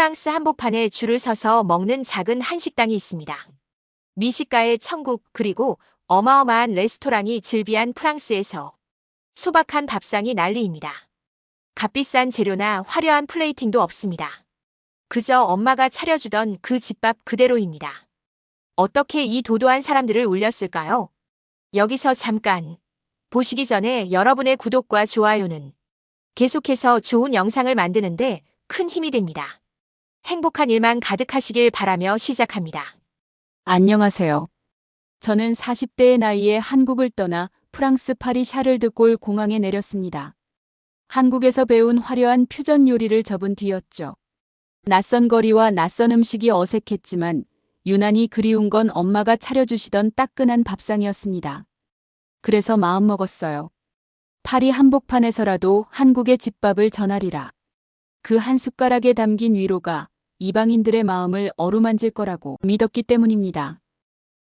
프랑스 한복판에 줄을 서서 먹는 작은 한식당이 있습니다. 미식가의 천국 그리고 어마어마한 레스토랑이 즐비한 프랑스에서 소박한 밥상이 난리입니다. 값비싼 재료나 화려한 플레이팅도 없습니다. 그저 엄마가 차려주던 그 집밥 그대로입니다. 어떻게 이 도도한 사람들을 울렸을까요? 여기서 잠깐 보시기 전에 여러분의 구독과 좋아요는 계속해서 좋은 영상을 만드는데 큰 힘이 됩니다. 행복한 일만 가득하시길 바라며 시작합니다. 안녕하세요. 저는 40대의 나이에 한국을 떠나 프랑스 파리 샤를드골 공항에 내렸습니다. 한국에서 배운 화려한 퓨전 요리를 접은 뒤였죠. 낯선 거리와 낯선 음식이 어색했지만 유난히 그리운 건 엄마가 차려주시던 따끈한 밥상이었습니다. 그래서 마음먹었어요. 파리 한복판에서라도 한국의 집밥을 전하리라. 그 한 숟가락에 담긴 위로가 이방인들의 마음을 어루만질 거라고 믿었기 때문입니다.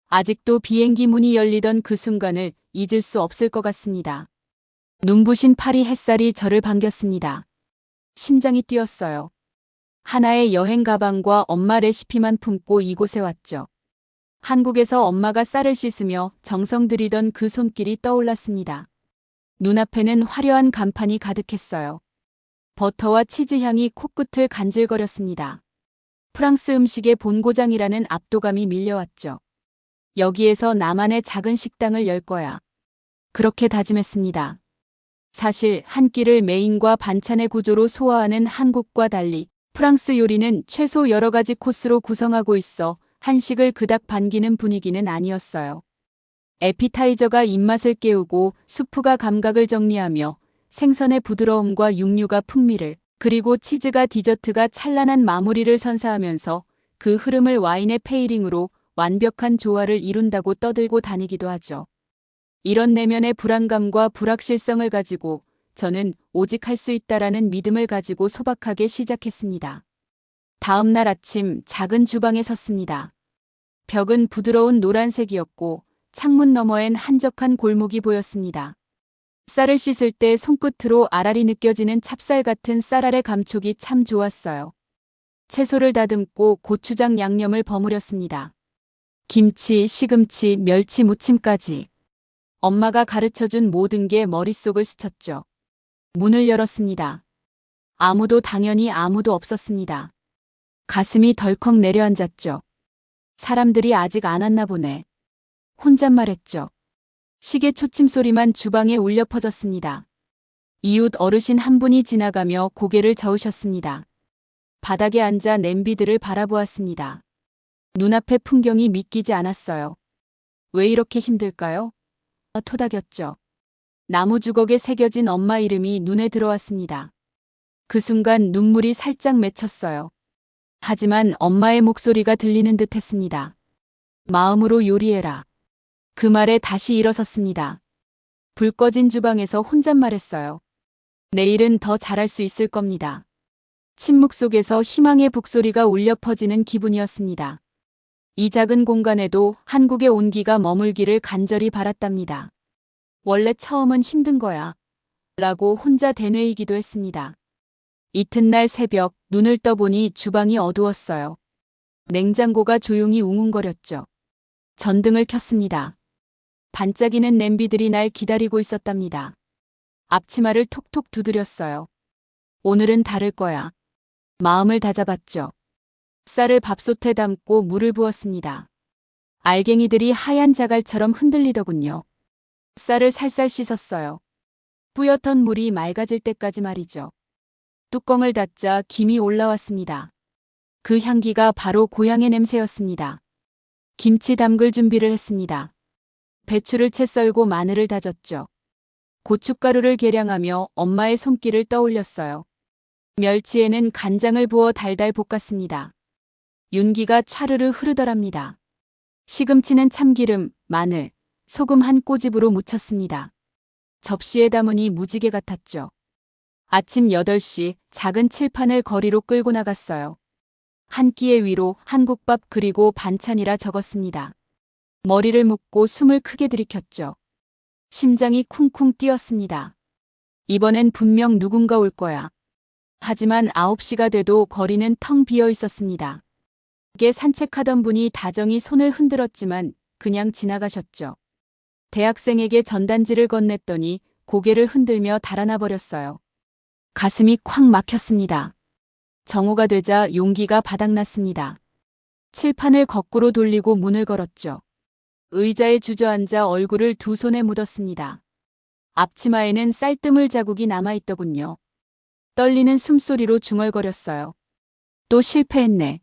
아직도 비행기 문이 열리던 그 순간을 잊을 수 없을 것 같습니다. 눈부신 파리 햇살이 저를 반겼습니다. 심장이 뛰었어요. 하나의 여행 가방과 엄마 레시피만 품고 이곳에 왔죠. 한국에서 엄마가 쌀을 씻으며 정성 들이던 그 손길이 떠올랐습니다. 눈앞에는 화려한 간판이 가득했어요. 버터와 치즈 향이 코끝을 간질거렸습니다. 프랑스 음식의 본고장이라는 압도감이 밀려왔죠. 여기에서 나만의 작은 식당을 열 거야. 그렇게 다짐했습니다. 사실 한 끼를 메인과 반찬의 구조로 소화하는 한국과 달리 프랑스 요리는 최소 여러 가지 코스로 구성하고 있어 한식을 그닥 반기는 분위기는 아니었어요. 에피타이저가 입맛을 깨우고 수프가 감각을 정리하며 생선의 부드러움과 육류가 풍미를 그리고 치즈가 디저트가 찬란한 마무리를 선사하면서 그 흐름을 와인의 페이링으로 완벽한 조화를 이룬다고 떠들고 다니기도 하죠. 이런 내면의 불안감과 불확실성을 가지고 저는 오직 할 수 있다라는 믿음을 가지고 소박하게 시작했습니다. 다음 날 아침 작은 주방에 섰습니다. 벽은 부드러운 노란색이었고 창문 너머엔 한적한 골목이 보였습니다. 쌀을 씻을 때 손끝으로 알알이 느껴지는 찹쌀 같은 쌀알의 감촉이 참 좋았어요. 채소를 다듬고 고추장 양념을 버무렸습니다. 김치, 시금치, 멸치 무침까지. 엄마가 가르쳐준 모든 게 머릿속을 스쳤죠. 문을 열었습니다. 아무도 당연히 아무도 없었습니다. 가슴이 덜컥 내려앉았죠. 사람들이 아직 안 왔나 보네. 혼잣말했죠. 시계 초침 소리만 주방에 울려 퍼졌습니다. 이웃 어르신 한 분이 지나가며 고개를 저으셨습니다. 바닥에 앉아 냄비들을 바라보았습니다. 눈앞의 풍경이 믿기지 않았어요. 왜 이렇게 힘들까요? 아, 토닥였죠. 나무 주걱에 새겨진 엄마 이름이 눈에 들어왔습니다. 그 순간 눈물이 살짝 맺혔어요. 하지만 엄마의 목소리가 들리는 듯 했습니다. 마음으로 요리해라. 그 말에 다시 일어섰습니다. 불 꺼진 주방에서 혼잣말했어요. 내일은 더 잘할 수 있을 겁니다. 침묵 속에서 희망의 북소리가 울려 퍼지는 기분이었습니다. 이 작은 공간에도 한국의 온기가 머물기를 간절히 바랐답니다. 원래 처음은 힘든 거야. 라고 혼자 되뇌이기도 했습니다. 이튿날 새벽 눈을 떠보니 주방이 어두웠어요. 냉장고가 조용히 웅웅거렸죠. 전등을 켰습니다. 반짝이는 냄비들이 날 기다리고 있었답니다. 앞치마를 톡톡 두드렸어요. 오늘은 다를 거야. 마음을 다잡았죠. 쌀을 밥솥에 담고 물을 부었습니다. 알갱이들이 하얀 자갈처럼 흔들리더군요. 쌀을 살살 씻었어요. 뿌옇던 물이 맑아질 때까지 말이죠. 뚜껑을 닫자 김이 올라왔습니다. 그 향기가 바로 고향의 냄새였습니다. 김치 담글 준비를 했습니다. 배추를 채 썰고 마늘을 다졌죠. 고춧가루를 계량하며 엄마의 손길을 떠올렸어요. 멸치에는 간장을 부어 달달 볶았습니다. 윤기가 차르르 흐르더랍니다. 시금치는 참기름, 마늘, 소금 한 꼬집으로 묻혔습니다. 접시에 담으니 무지개 같았죠. 아침 8시 작은 칠판을 거리로 끌고 나갔어요. 한 끼의 위로 한국밥 그리고 반찬이라 적었습니다. 머리를 묶고 숨을 크게 들이켰죠. 심장이 쿵쿵 뛰었습니다. 이번엔 분명 누군가 올 거야. 하지만 9시가 돼도 거리는 텅 비어 있었습니다. 게 산책하던 분이 다정히 손을 흔들었지만 그냥 지나가셨죠. 대학생에게 전단지를 건넸더니 고개를 흔들며 달아나 버렸어요. 가슴이 콱 막혔습니다. 정오가 되자 용기가 바닥났습니다. 칠판을 거꾸로 돌리고 문을 걸었죠. 의자에 주저앉아 얼굴을 두 손에 묻었습니다. 앞치마에는 쌀뜨물 자국이 남아있더군요. 떨리는 숨소리로 중얼거렸어요. 또 실패했네.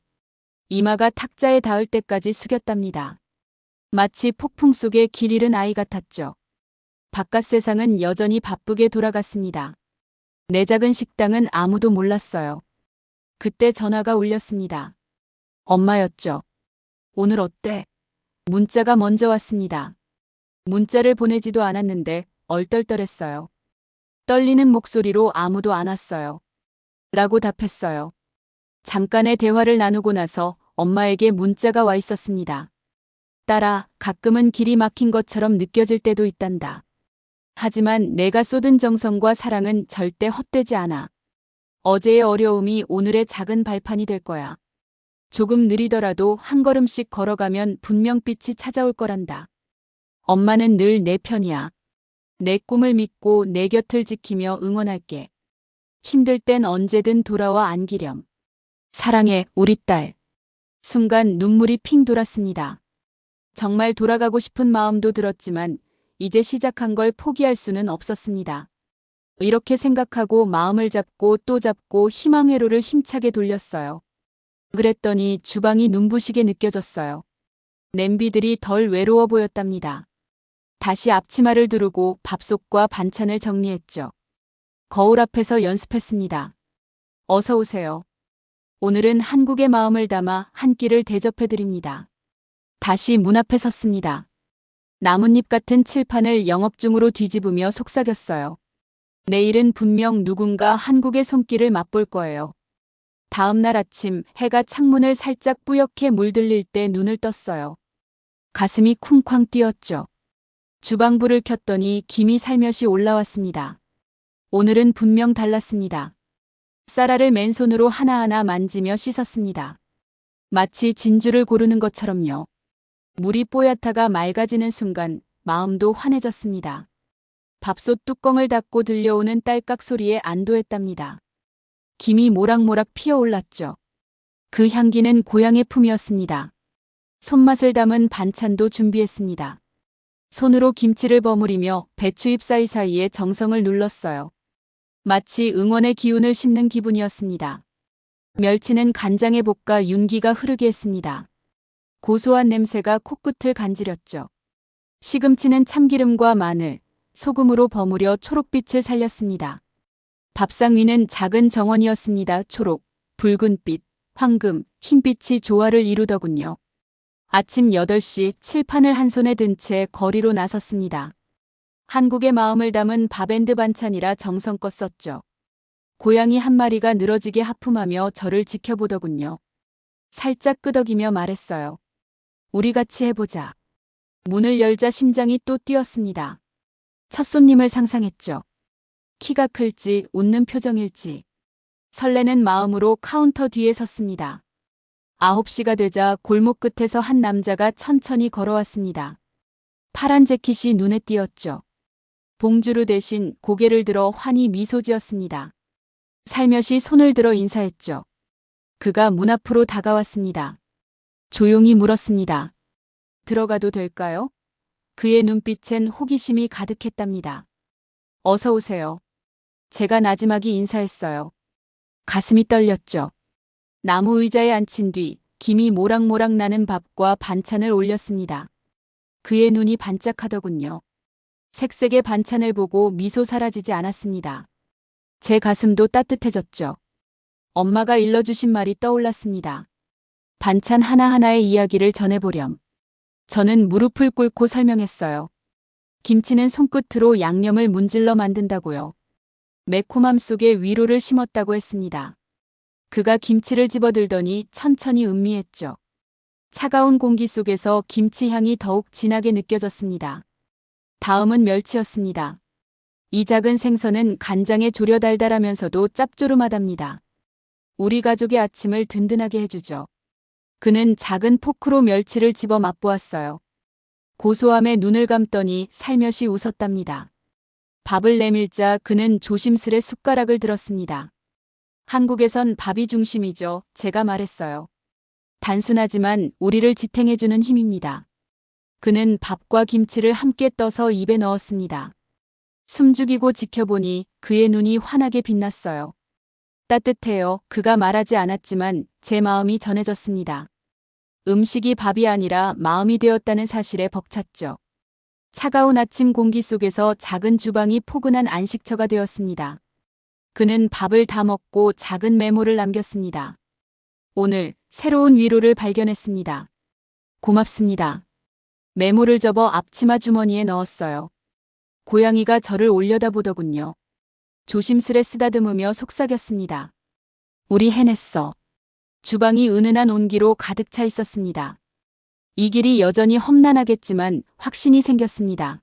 이마가 탁자에 닿을 때까지 숙였답니다. 마치 폭풍 속에 길 잃은 아이 같았죠. 바깥 세상은 여전히 바쁘게 돌아갔습니다. 내 작은 식당은 아무도 몰랐어요. 그때 전화가 울렸습니다. 엄마였죠. 오늘 어때? 문자가 먼저 왔습니다. 문자를 보내지도 않았는데 얼떨떨했어요. 떨리는 목소리로 아무도 안 왔어요. 라고 답했어요. 잠깐의 대화를 나누고 나서 엄마에게 문자가 와 있었습니다. 딸아, 가끔은 길이 막힌 것처럼 느껴질 때도 있단다. 하지만 내가 쏟은 정성과 사랑은 절대 헛되지 않아. 어제의 어려움이 오늘의 작은 발판이 될 거야. 조금 느리더라도 한 걸음씩 걸어가면 분명 빛이 찾아올 거란다. 엄마는 늘 내 편이야. 내 꿈을 믿고 내 곁을 지키며 응원할게. 힘들 땐 언제든 돌아와 안기렴. 사랑해, 우리 딸. 순간 눈물이 핑 돌았습니다. 정말 돌아가고 싶은 마음도 들었지만 이제 시작한 걸 포기할 수는 없었습니다. 이렇게 생각하고 마음을 잡고 또 잡고 희망 회로를 힘차게 돌렸어요. 그랬더니 주방이 눈부시게 느껴졌어요. 냄비들이 덜 외로워 보였답니다. 다시 앞치마를 두르고 밥솥과 반찬을 정리했죠. 거울 앞에서 연습했습니다. 어서 오세요. 오늘은 한국의 마음을 담아 한 끼를 대접해 드립니다. 다시 문 앞에 섰습니다. 나뭇잎 같은 칠판을 영업 중으로 뒤집으며 속삭였어요. 내일은 분명 누군가 한국의 손길을 맛볼 거예요. 다음 날 아침 해가 창문을 살짝 뿌옇게 물들릴 때 눈을 떴어요. 가슴이 쿵쾅 뛰었죠. 주방불을 켰더니 김이 살며시 올라왔습니다. 오늘은 분명 달랐습니다. 쌀알을 맨손으로 하나하나 만지며 씻었습니다. 마치 진주를 고르는 것처럼요. 물이 뽀얗다가 맑아지는 순간 마음도 환해졌습니다. 밥솥 뚜껑을 닫고 들려오는 딸깍 소리에 안도했답니다. 김이 모락모락 피어올랐죠. 그 향기는 고향의 품이었습니다. 손맛을 담은 반찬도 준비했습니다. 손으로 김치를 버무리며 배추잎 사이사이에 정성을 눌렀어요. 마치 응원의 기운을 심는 기분이었습니다. 멸치는 간장에 볶아 윤기가 흐르게 했습니다. 고소한 냄새가 코끝을 간지렸죠. 시금치는 참기름과 마늘, 소금으로 버무려 초록빛을 살렸습니다. 밥상 위는 작은 정원이었습니다. 초록, 붉은빛, 황금, 흰빛이 조화를 이루더군요. 아침 8시 칠판을 한 손에 든 채 거리로 나섰습니다. 한국의 마음을 담은 밥앤드 반찬이라 정성껏 썼죠. 고양이 한 마리가 늘어지게 하품하며 저를 지켜보더군요. 살짝 끄덕이며 말했어요. 우리 같이 해보자. 문을 열자 심장이 또 뛰었습니다. 첫 손님을 상상했죠. 키가 클지 웃는 표정일지. 설레는 마음으로 카운터 뒤에 섰습니다. 9시가 되자 골목 끝에서 한 남자가 천천히 걸어왔습니다. 파란 재킷이 눈에 띄었죠. 봉주루 대신 고개를 들어 환히 미소 지었습니다. 살며시 손을 들어 인사했죠. 그가 문 앞으로 다가왔습니다. 조용히 물었습니다. 들어가도 될까요? 그의 눈빛엔 호기심이 가득했답니다. 어서 오세요. 제가 나지막이 인사했어요. 가슴이 떨렸죠. 나무 의자에 앉힌 뒤 김이 모락모락 나는 밥과 반찬을 올렸습니다. 그의 눈이 반짝하더군요. 색색의 반찬을 보고 미소 사라지지 않았습니다. 제 가슴도 따뜻해졌죠. 엄마가 일러주신 말이 떠올랐습니다. 반찬 하나하나의 이야기를 전해보렴. 저는 무릎을 꿇고 설명했어요. 김치는 손끝으로 양념을 문질러 만든다고요. 매콤함 속에 위로를 심었다고 했습니다. 그가 김치를 집어들더니 천천히 음미했죠. 차가운 공기 속에서 김치 향이 더욱 진하게 느껴졌습니다. 다음은 멸치였습니다. 이 작은 생선은 간장에 졸여 달달하면서도 짭조름하답니다. 우리 가족의 아침을 든든하게 해주죠. 그는 작은 포크로 멸치를 집어 맛보았어요. 고소함에 눈을 감더니 살며시 웃었답니다. 밥을 내밀자 그는 조심스레 숟가락을 들었습니다. 한국에선 밥이 중심이죠. 제가 말했어요. 단순하지만 우리를 지탱해주는 힘입니다. 그는 밥과 김치를 함께 떠서 입에 넣었습니다. 숨죽이고 지켜보니 그의 눈이 환하게 빛났어요. 따뜻해요. 그가 말하지 않았지만 제 마음이 전해졌습니다. 음식이 밥이 아니라 마음이 되었다는 사실에 벅찼죠. 차가운 아침 공기 속에서 작은 주방이 포근한 안식처가 되었습니다. 그는 밥을 다 먹고 작은 메모를 남겼습니다. 오늘 새로운 위로를 발견했습니다. 고맙습니다. 메모를 접어 앞치마 주머니에 넣었어요. 고양이가 저를 올려다보더군요. 조심스레 쓰다듬으며 속삭였습니다. 우리 해냈어. 주방이 은은한 온기로 가득 차 있었습니다. 이 길이 여전히 험난하겠지만 확신이 생겼습니다.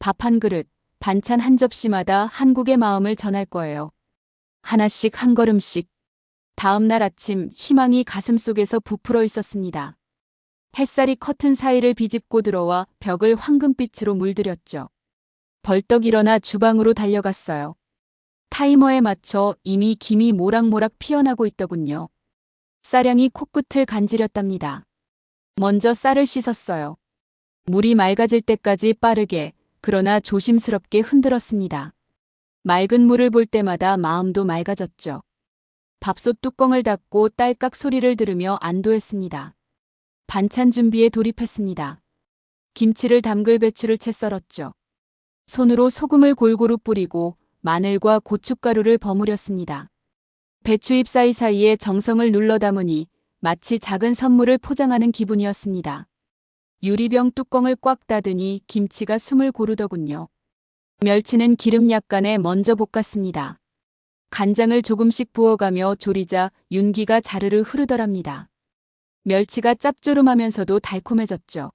밥 한 그릇, 반찬 한 접시마다 한국의 마음을 전할 거예요. 하나씩 한 걸음씩. 다음 날 아침 희망이 가슴 속에서 부풀어 있었습니다. 햇살이 커튼 사이를 비집고 들어와 벽을 황금빛으로 물들였죠. 벌떡 일어나 주방으로 달려갔어요. 타이머에 맞춰 이미 김이 모락모락 피어나고 있더군요. 쌀향이 코끝을 간지렸답니다. 먼저 쌀을 씻었어요. 물이 맑아질 때까지 빠르게, 그러나 조심스럽게 흔들었습니다. 맑은 물을 볼 때마다 마음도 맑아졌죠. 밥솥 뚜껑을 닫고 딸깍 소리를 들으며 안도했습니다. 반찬 준비에 돌입했습니다. 김치를 담글 배추를 채 썰었죠. 손으로 소금을 골고루 뿌리고 마늘과 고춧가루를 버무렸습니다. 배추잎 사이사이에 정성을 눌러 담으니 마치 작은 선물을 포장하는 기분이었습니다. 유리병 뚜껑을 꽉 닫으니 김치가 숨을 고르더군요. 멸치는 기름 약간에 먼저 볶았습니다. 간장을 조금씩 부어가며 조리자 윤기가 자르르 흐르더랍니다. 멸치가 짭조름하면서도 달콤해졌죠.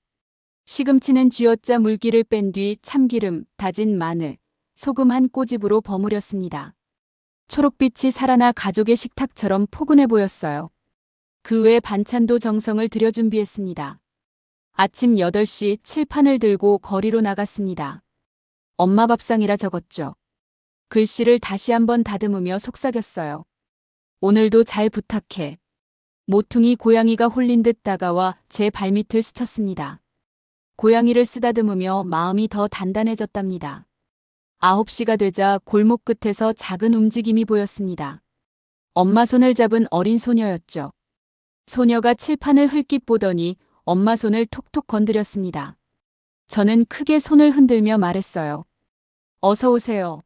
시금치는 쥐어짜 물기를 뺀 뒤 참기름, 다진 마늘, 소금 한 꼬집으로 버무렸습니다. 초록빛이 살아나 가족의 식탁처럼 포근해 보였어요. 그 외 반찬도 정성을 들여 준비했습니다. 아침 8시 칠판을 들고 거리로 나갔습니다. 엄마 밥상이라 적었죠. 글씨를 다시 한번 다듬으며 속삭였어요. 오늘도 잘 부탁해. 모퉁이 고양이가 홀린 듯 다가와 제 발밑을 스쳤습니다. 고양이를 쓰다듬으며 마음이 더 단단해졌답니다. 9시가 되자 골목 끝에서 작은 움직임이 보였습니다. 엄마 손을 잡은 어린 소녀였죠. 소녀가 칠판을 흘낏 보더니 엄마 손을 톡톡 건드렸습니다. 저는 크게 손을 흔들며 말했어요. 어서 오세요.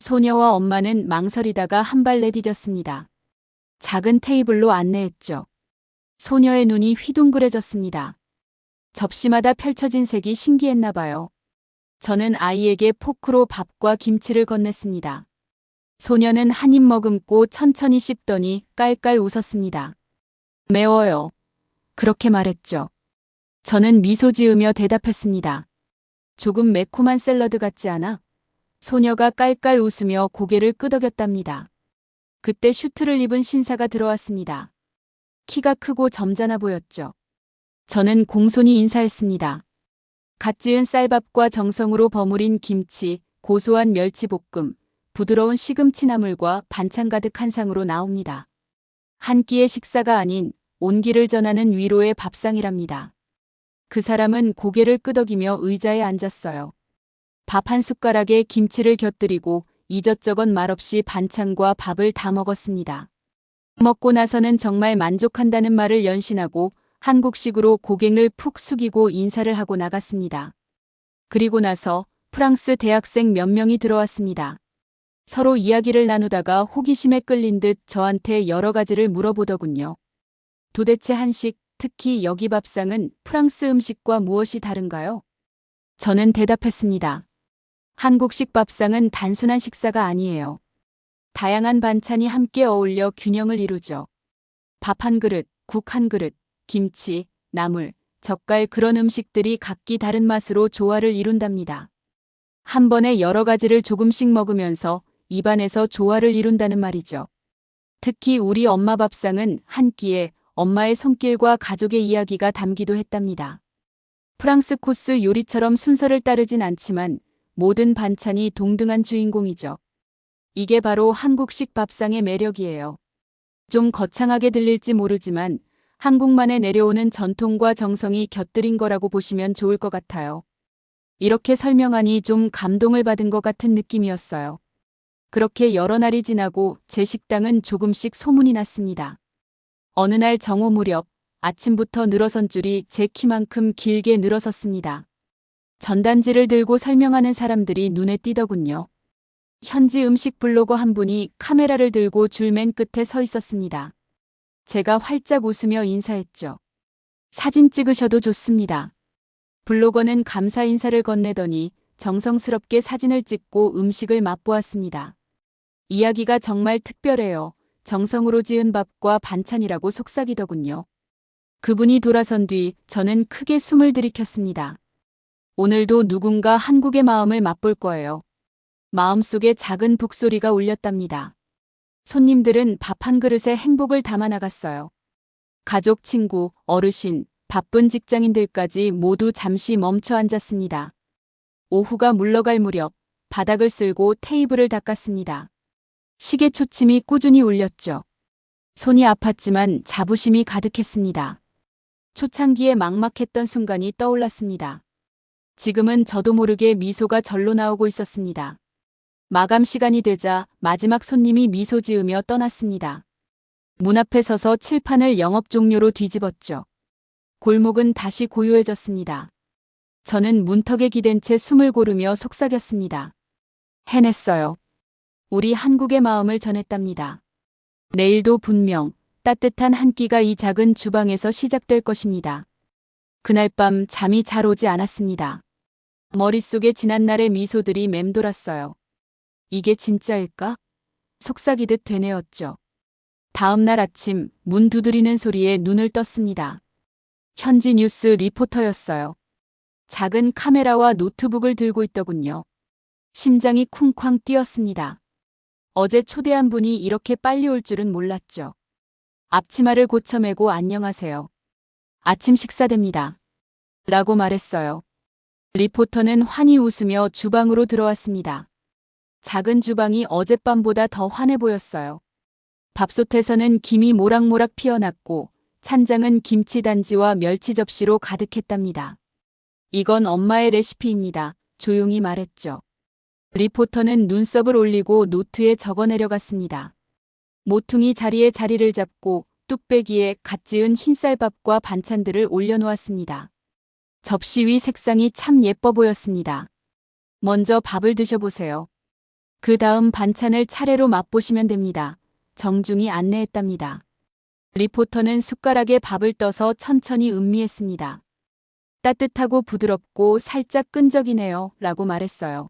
소녀와 엄마는 망설이다가 한 발 내디뎠습니다. 작은 테이블로 안내했죠. 소녀의 눈이 휘둥그레졌습니다. 접시마다 펼쳐진 색이 신기했나 봐요. 저는 아이에게 포크로 밥과 김치를 건넸습니다. 소녀는 한 입 머금고 천천히 씹더니 깔깔 웃었습니다. 매워요. 그렇게 말했죠. 저는 미소 지으며 대답했습니다. 조금 매콤한 샐러드 같지 않아? 소녀가 깔깔 웃으며 고개를 끄덕였답니다. 그때 슈트를 입은 신사가 들어왔습니다. 키가 크고 점잖아 보였죠. 저는 공손히 인사했습니다. 갓 지은 쌀밥과 정성으로 버무린 김치, 고소한 멸치볶음, 부드러운 시금치 나물과 반찬 가득 한 상으로 나옵니다. 한 끼의 식사가 아닌 온기를 전하는 위로의 밥상이랍니다. 그 사람은 고개를 끄덕이며 의자에 앉았어요. 밥 한 숟가락에 김치를 곁들이고 이것저것 말없이 반찬과 밥을 다 먹었습니다. 먹고 나서는 정말 만족한다는 말을 연신하고 한국식으로 고갱을 푹 숙이고 인사를 하고 나갔습니다. 그리고 나서 프랑스 대학생 몇 명이 들어왔습니다. 서로 이야기를 나누다가 호기심에 끌린 듯 저한테 여러 가지를 물어보더군요. 도대체 한식, 특히 여기 밥상은 프랑스 음식과 무엇이 다른가요? 저는 대답했습니다. 한국식 밥상은 단순한 식사가 아니에요. 다양한 반찬이 함께 어울려 균형을 이루죠. 밥 한 그릇, 국 한 그릇, 김치, 나물, 젓갈 그런 음식들이 각기 다른 맛으로 조화를 이룬답니다. 한 번에 여러 가지를 조금씩 먹으면서 입안에서 조화를 이룬다는 말이죠. 특히 우리 엄마 밥상은 한 끼에 엄마의 손길과 가족의 이야기가 담기도 했답니다. 프랑스 코스 요리처럼 순서를 따르진 않지만 모든 반찬이 동등한 주인공이죠. 이게 바로 한국식 밥상의 매력이에요. 좀 거창하게 들릴지 모르지만 한국만에 내려오는 전통과 정성이 곁들인 거라고 보시면 좋을 것 같아요. 이렇게 설명하니 좀 감동을 받은 것 같은 느낌이었어요. 그렇게 여러 날이 지나고 제 식당은 조금씩 소문이 났습니다. 어느 날 정오 무렵 아침부터 늘어선 줄이 제 키만큼 길게 늘어섰습니다. 전단지를 들고 설명하는 사람들이 눈에 띄더군요. 현지 음식 블로거 한 분이 카메라를 들고 줄 맨 끝에 서 있었습니다. 제가 활짝 웃으며 인사했죠. 사진 찍으셔도 좋습니다. 블로거는 감사 인사를 건네더니 정성스럽게 사진을 찍고 음식을 맛보았습니다. 이야기가 정말 특별해요. 정성으로 지은 밥과 반찬이라고 속삭이더군요. 그분이 돌아선 뒤 저는 크게 숨을 들이켰습니다. 오늘도 누군가 한국의 마음을 맛볼 거예요. 마음속에 작은 북소리가 울렸답니다. 손님들은 밥 한 그릇에 행복을 담아 나갔어요. 가족, 친구, 어르신, 바쁜 직장인들까지 모두 잠시 멈춰 앉았습니다. 오후가 물러갈 무렵 바닥을 쓸고 테이블을 닦았습니다. 시계 초침이 꾸준히 울렸죠. 손이 아팠지만 자부심이 가득했습니다. 초창기에 막막했던 순간이 떠올랐습니다. 지금은 저도 모르게 미소가 절로 나오고 있었습니다. 마감 시간이 되자 마지막 손님이 미소 지으며 떠났습니다. 문 앞에 서서 칠판을 영업 종료로 뒤집었죠. 골목은 다시 고요해졌습니다. 저는 문턱에 기댄 채 숨을 고르며 속삭였습니다. 해냈어요. 우리 한국의 마음을 전했답니다. 내일도 분명 따뜻한 한 끼가 이 작은 주방에서 시작될 것입니다. 그날 밤 잠이 잘 오지 않았습니다. 머릿속에 지난날의 미소들이 맴돌았어요. 이게 진짜일까? 속삭이듯 되뇌었죠. 다음 날 아침 문 두드리는 소리에 눈을 떴습니다. 현지 뉴스 리포터였어요. 작은 카메라와 노트북을 들고 있더군요. 심장이 쿵쾅 뛰었습니다. 어제 초대한 분이 이렇게 빨리 올 줄은 몰랐죠. 앞치마를 고쳐매고 안녕하세요. 아침 식사됩니다. 라고 말했어요. 리포터는 환히 웃으며 주방으로 들어왔습니다. 작은 주방이 어젯밤보다 더 환해 보였어요. 밥솥에서는 김이 모락모락 피어났고 찬장은 김치 단지와 멸치 접시로 가득했답니다. 이건 엄마의 레시피입니다. 조용히 말했죠. 리포터는 눈썹을 올리고 노트에 적어 내려갔습니다. 모퉁이 자리에 자리를 잡고 뚝배기에 갓 지은 흰쌀밥과 반찬들을 올려놓았습니다. 접시 위 색상이 참 예뻐 보였습니다. 먼저 밥을 드셔보세요. 그 다음 반찬을 차례로 맛보시면 됩니다. 정중히 안내했답니다. 리포터는 숟가락에 밥을 떠서 천천히 음미했습니다. 따뜻하고 부드럽고 살짝 끈적이네요. 라고 말했어요.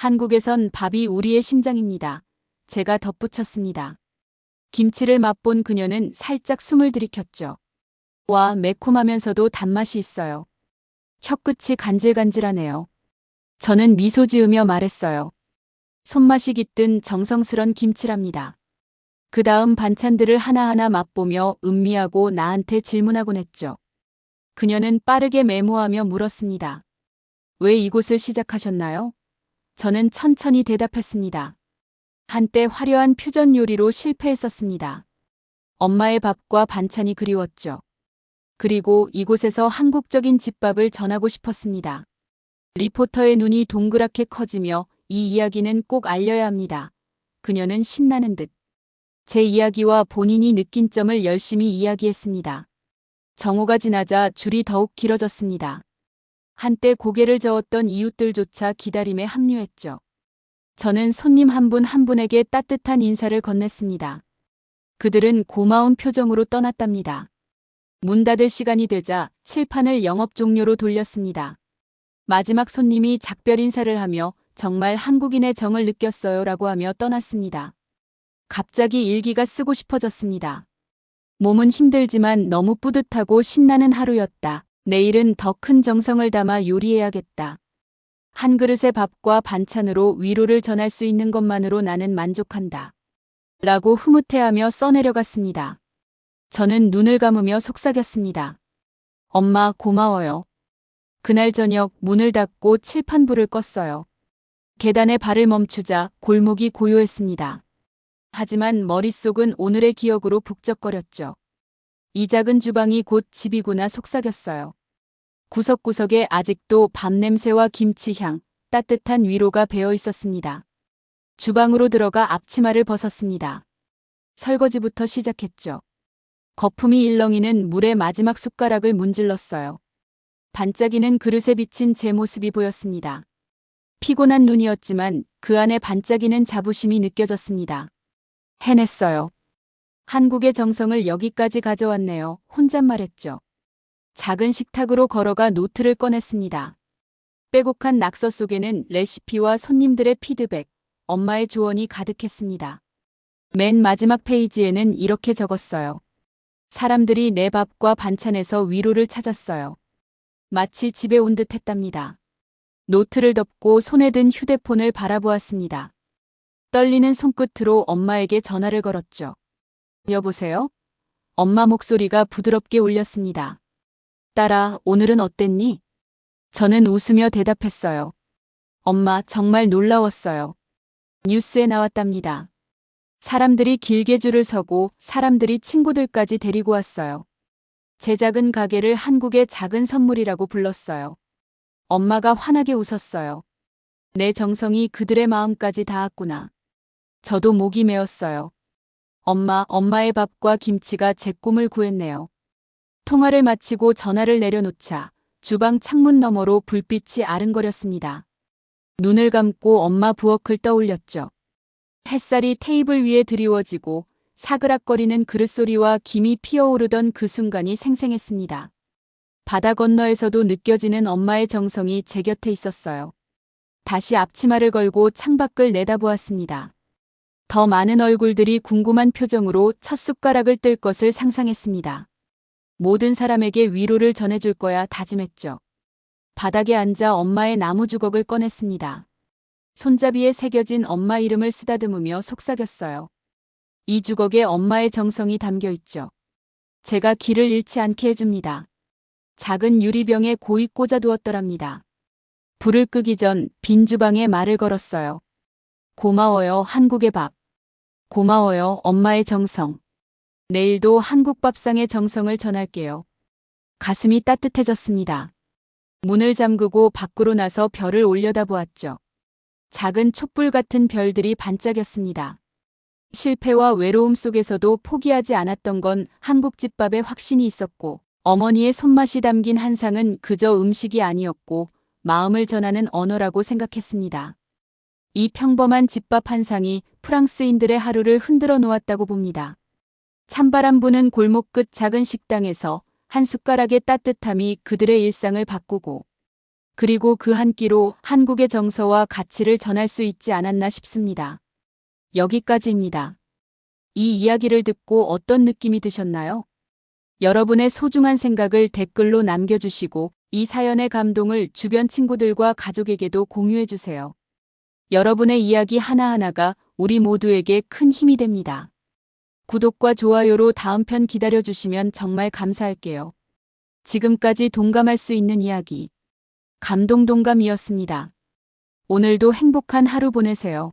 한국에선 밥이 우리의 심장입니다. 제가 덧붙였습니다. 김치를 맛본 그녀는 살짝 숨을 들이켰죠. 와, 매콤하면서도 단맛이 있어요. 혀끝이 간질간질하네요. 저는 미소 지으며 말했어요. 손맛이 깃든 정성스런 김치랍니다. 그 다음 반찬들을 하나하나 맛보며 음미하고 나한테 질문하곤 했죠. 그녀는 빠르게 메모하며 물었습니다. 왜 이곳을 시작하셨나요? 저는 천천히 대답했습니다. 한때 화려한 퓨전 요리로 실패했었습니다. 엄마의 밥과 반찬이 그리웠죠. 그리고 이곳에서 한국적인 집밥을 전하고 싶었습니다. 리포터의 눈이 동그랗게 커지며 이 이야기는 꼭 알려야 합니다. 그녀는 신나는 듯. 제 이야기와 본인이 느낀 점을 열심히 이야기했습니다. 정오가 지나자 줄이 더욱 길어졌습니다. 한때 고개를 저었던 이웃들조차 기다림에 합류했죠. 저는 손님 한분한 분에게 따뜻한 인사를 건넸습니다. 그들은 고마운 표정으로 떠났답니다. 문 닫을 시간이 되자 칠판을 영업 종료로 돌렸습니다. 마지막 손님이 작별 인사를 하며 정말 한국인의 정을 느꼈어요 라고 하며 떠났습니다. 갑자기 일기가 쓰고 싶어졌습니다. 몸은 힘들지만 너무 뿌듯하고 신나는 하루였다. 내일은 더 큰 정성을 담아 요리해야겠다. 한 그릇의 밥과 반찬으로 위로를 전할 수 있는 것만으로 나는 만족한다. 라고 흐뭇해하며 써내려갔습니다. 저는 눈을 감으며 속삭였습니다. 엄마 고마워요. 그날 저녁 문을 닫고 칠판불을 껐어요. 계단에 발을 멈추자 골목이 고요했습니다. 하지만 머릿속은 오늘의 기억으로 북적거렸죠. 이 작은 주방이 곧 집이구나 속삭였어요. 구석구석에 아직도 밥 냄새와 김치향, 따뜻한 위로가 배어 있었습니다. 주방으로 들어가 앞치마를 벗었습니다. 설거지부터 시작했죠. 거품이 일렁이는 물에 마지막 숟가락을 문질렀어요. 반짝이는 그릇에 비친 제 모습이 보였습니다. 피곤한 눈이었지만 그 안에 반짝이는 자부심이 느껴졌습니다. 해냈어요. 한국의 정성을 여기까지 가져왔네요. 혼잣말했죠. 작은 식탁으로 걸어가 노트를 꺼냈습니다. 빼곡한 낙서 속에는 레시피와 손님들의 피드백, 엄마의 조언이 가득했습니다. 맨 마지막 페이지에는 이렇게 적었어요. 사람들이 내 밥과 반찬에서 위로를 찾았어요. 마치 집에 온 듯 했답니다. 노트를 덮고 손에 든 휴대폰을 바라보았습니다. 떨리는 손끝으로 엄마에게 전화를 걸었죠. 여보세요? 엄마 목소리가 부드럽게 울렸습니다. 딸아, 오늘은 어땠니? 저는 웃으며 대답했어요. 엄마, 정말 놀라웠어요. 뉴스에 나왔답니다. 사람들이 길게 줄을 서고 사람들이 친구들까지 데리고 왔어요. 제 작은 가게를 한국의 작은 선물이라고 불렀어요. 엄마가 환하게 웃었어요. 내 정성이 그들의 마음까지 닿았구나. 저도 목이 메었어요. 엄마, 엄마의 밥과 김치가 제 꿈을 구했네요. 통화를 마치고 전화를 내려놓자 주방 창문 너머로 불빛이 아른거렸습니다. 눈을 감고 엄마 부엌을 떠올렸죠. 햇살이 테이블 위에 드리워지고 사그락거리는 그릇소리와 김이 피어오르던 그 순간이 생생했습니다. 바다 건너에서도 느껴지는 엄마의 정성이 제 곁에 있었어요. 다시 앞치마를 걸고 창밖을 내다보았습니다. 더 많은 얼굴들이 궁금한 표정으로 첫 숟가락을 뜰 것을 상상했습니다. 모든 사람에게 위로를 전해줄 거야 다짐했죠. 바닥에 앉아 엄마의 나무 주걱을 꺼냈습니다. 손잡이에 새겨진 엄마 이름을 쓰다듬으며 속삭였어요. 이 주걱에 엄마의 정성이 담겨 있죠. 제가 길을 잃지 않게 해줍니다. 작은 유리병에 고이 꽂아두었더랍니다. 불을 끄기 전 빈 주방에 말을 걸었어요. 고마워요, 한국의 밥. 고마워요, 엄마의 정성. 내일도 한국 밥상의 정성을 전할게요. 가슴이 따뜻해졌습니다. 문을 잠그고 밖으로 나서 별을 올려다보았죠. 작은 촛불 같은 별들이 반짝였습니다. 실패와 외로움 속에서도 포기하지 않았던 건 한국 집밥에 확신이 있었고, 어머니의 손맛이 담긴 한 상은 그저 음식이 아니었고, 마음을 전하는 언어라고 생각했습니다. 이 평범한 집밥 한 상이 프랑스인들의 하루를 흔들어 놓았다고 봅니다. 찬바람 부는 골목 끝 작은 식당에서 한 숟가락의 따뜻함이 그들의 일상을 바꾸고 그리고 그 한 끼로 한국의 정서와 가치를 전할 수 있지 않았나 싶습니다. 여기까지입니다. 이 이야기를 듣고 어떤 느낌이 드셨나요? 여러분의 소중한 생각을 댓글로 남겨주시고 이 사연의 감동을 주변 친구들과 가족에게도 공유해주세요. 여러분의 이야기 하나하나가 우리 모두에게 큰 힘이 됩니다. 구독과 좋아요로 다음 편 기다려주시면 정말 감사할게요. 지금까지 동감할 수 있는 이야기. 감동동감이었습니다. 오늘도 행복한 하루 보내세요.